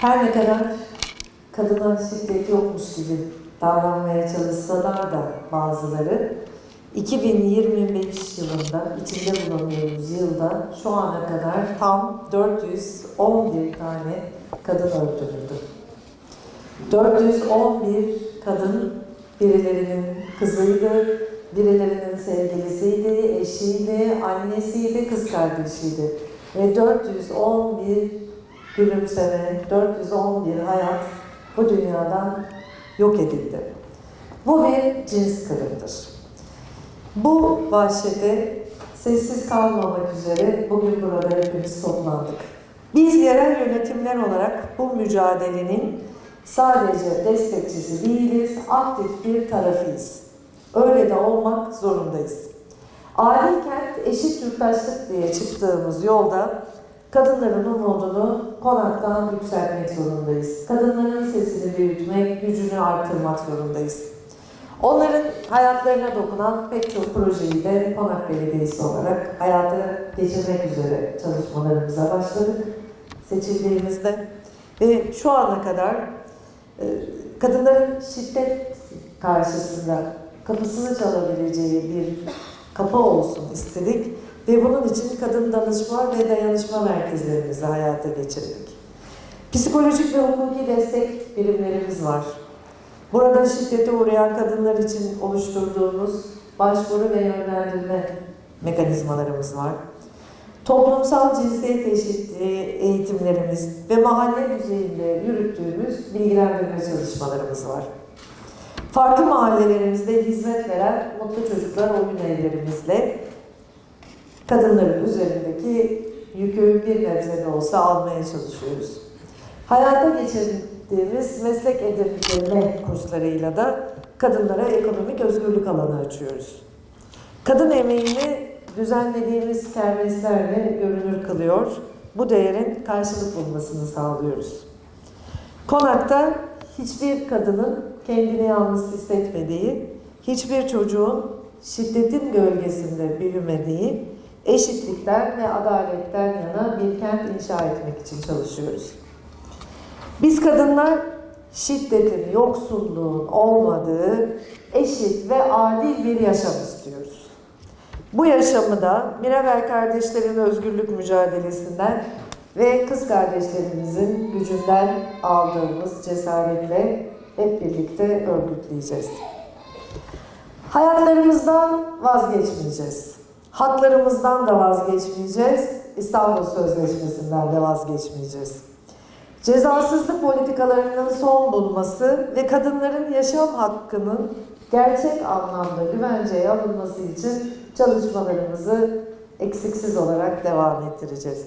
Her ne kadar kadına şiddet yokmuş gibi davranmaya çalışsalar da bazıları 2025 yılında içinde bulunduğumuz yılda şu ana kadar tam 411 tane kadın öldürüldü. 411 kadın birilerinin kızıydı, birilerinin sevgilisiydi, eşiydi, annesiydi, kız kardeşiydi. Ve 411 gülümseme, 411 hayat bu dünyadan yok edildi. Bu bir cins kırımdır. Bu vahşete sessiz kalmamak üzere bugün burada hepimiz toplandık. Biz yerel yönetimler olarak bu mücadelenin sadece destekçisi değiliz, aktif bir tarafıyız. Öyle de olmak zorundayız. Adil kent eşit yurttaşlık diye çıktığımız yolda kadınların umudunu konaktan yükseltmek zorundayız. Kadınların sesini büyütmek, gücünü artırmak zorundayız. Onların hayatlarına dokunan pek çok projeyi de Konak Belediyesi olarak hayata geçirmek üzere çalışmalarımıza başladık seçildiğimizde. Ve şu ana kadar e, kadınların şiddet karşısında kapısını çalabileceği bir kapı olsun istedik. Ve bunun için kadın danışma ve dayanışma merkezlerimizi hayata geçirdik. Psikolojik ve hukuki destek birimlerimiz var. Burada şiddete uğrayan kadınlar için oluşturduğumuz başvuru ve yönlendirme mekanizmalarımız var. Toplumsal cinsiyet eşitliği eğitimlerimiz ve mahalle düzeyinde yürüttüğümüz bilgilendirme çalışmalarımız var. Farklı mahallelerimizde hizmet veren Mutlu Çocuklar Oyun Evlerimizle kadınların üzerindeki yükü bir nebze de olsa almaya çalışıyoruz. Hayata geçirdiğimiz meslek edindirme kurslarıyla da kadınlara ekonomik özgürlük alanı açıyoruz. Kadın emeğini düzenlediğimiz kermeslerle görünür kılıyor. Bu değerin karşılık bulmasını sağlıyoruz. Konakta hiçbir kadının kendini yalnız hissetmediği, hiçbir çocuğun şiddetin gölgesinde büyümediği, eşitlikten ve adaletten yana bir kent inşa etmek için çalışıyoruz. Biz kadınlar şiddetin, yoksulluğun olmadığı eşit ve adil bir yaşam istiyoruz. Bu yaşamı da Mirabel kardeşlerin özgürlük mücadelesinden ve kız kardeşlerimizin gücünden aldığımız cesaretle hep birlikte örgütleyeceğiz. Hayatlarımızdan vazgeçmeyeceğiz. Haklarımızdan da vazgeçmeyeceğiz. İstanbul Sözleşmesi'nden de vazgeçmeyeceğiz. Cezasızlık politikalarının son bulması ve kadınların yaşam hakkının gerçek anlamda güvenceye alınması için çalışmalarımızı eksiksiz olarak devam ettireceğiz.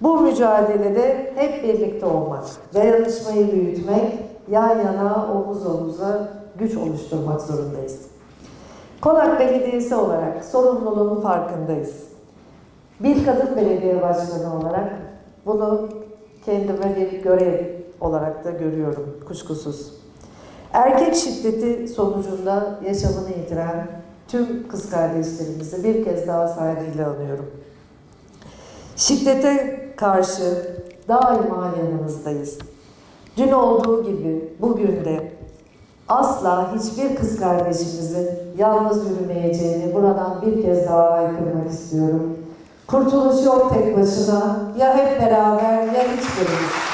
Bu mücadelede hep birlikte olmak, dayanışmayı büyütmek, yan yana, omuz omuza güç oluşturmak zorundayız. Konak Belediyesi olarak sorumluluğun farkındayız. Bir kadın belediye başkanı olarak bunu kendime bir görev olarak da görüyorum kuşkusuz. Erkek şiddeti sonucunda yaşamını yitiren tüm kız kardeşlerimizi bir kez daha saygıyla anıyorum. Şiddete karşı daima yanınızdayız. Dün olduğu gibi bugün de asla hiçbir kız kardeşimizin yalnız yürümeyeceğini buradan bir kez daha haykırmak istiyorum. Kurtuluş yok tek başına. Ya hep beraber ya hiçbirimiz.